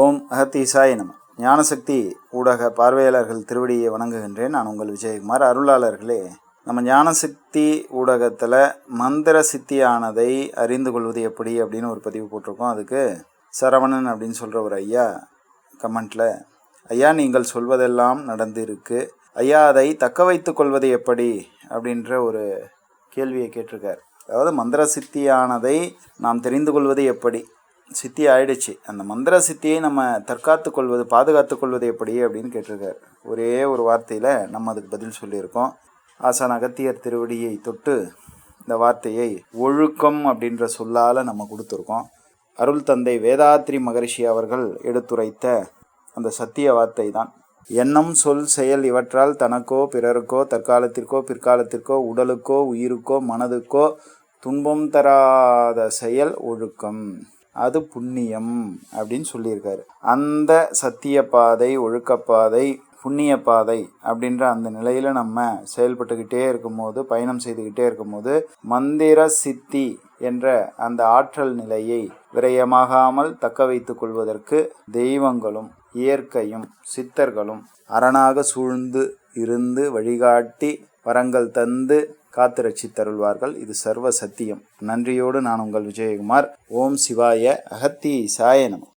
ஓம் அகத்தீசாய நம. ஞானசக்தி ஊடக பார்வையாளர்கள் திருவடியை வணங்குகின்றேன். நான் உங்கள் விஜயகுமார். அருளாளர்களே நம்ம ஞானசக்தி ஊடகத்தில் மந்திர சித்தியானதை அறிந்து கொள்வது எப்படி அப்படின்னு ஒரு பதிவு போட்டிருக்கோம். அதுக்கு சரவணன் அப்படின்னு சொல்கிற ஒரு ஐயா கமெண்ட்டில் ஐயா நீங்கள் சொல்வதெல்லாம் நடந்திருக்கு. ஐயா அதை தக்க வைத்து கொள்வது எப்படி? அப்படின்ற ஒரு கேள்வியை கேட்டிருக்கார். அதாவது மந்திர சித்தியானதை நாம் தெரிந்து கொள்வது எப்படி? சித்தி ஆயிடுச்சு. அந்த மந்திர சித்தியை நம்ம தற்காத்து கொள்வது பாதுகாத்து கொள்வது எப்படி அப்படின்னு கேட்டிருக்காரு. ஒரே ஒரு வார்த்தையில் நம்ம அதுக்கு பதில் சொல்லியிருக்கோம். ஆசான் அகத்தியர் திருவடியை தொட்டு இந்த வார்த்தையை ஒழுக்கம் அப்படின்ற சொல்லால் நம்ம கொடுத்துருக்கோம். அருள் தந்தை வேதாத்ரி மகரிஷி அவர்கள் எடுத்துரைத்த அந்த சத்திய வார்த்தை தான் எண்ணம் சொல் செயல் இவற்றால் தனக்கோ பிறருக்கோ தற்காலத்திற்கோ பிற்காலத்திற்கோ உடலுக்கோ உயிருக்கோ மனதுக்கோ துன்பம் தராத செயல் ஒழுக்கம். அது புண்ணியம் அப்படின்னு சொல்லியிருக்காரு. அந்த சத்திய பாதை ஒழுக்கப்பாதை புண்ணிய பாதை அப்படின்ற அந்த நிலையில் நம்ம செயல்பட்டுக்கிட்டே இருக்கும்போது பயணம் செய்துக்கிட்டே இருக்கும்போது மந்திர சித்தி என்ற அந்த ஆற்றல் நிலையை விரயமாகாமல் தக்க வைத்து கொள்வதற்கு தெய்வங்களும் இயற்கையும் சித்தர்களும் அரணாக சூழ்ந்து இருந்து வழிகாட்டி வரங்கள் தந்து காத்து ரட்சித்தருள்வார்கள் இது சர்வ சத்தியம். நன்றியோடு நான் உங்கள் விஜயகுமார். ஓம் சிவாய அகத்தி சாய நம.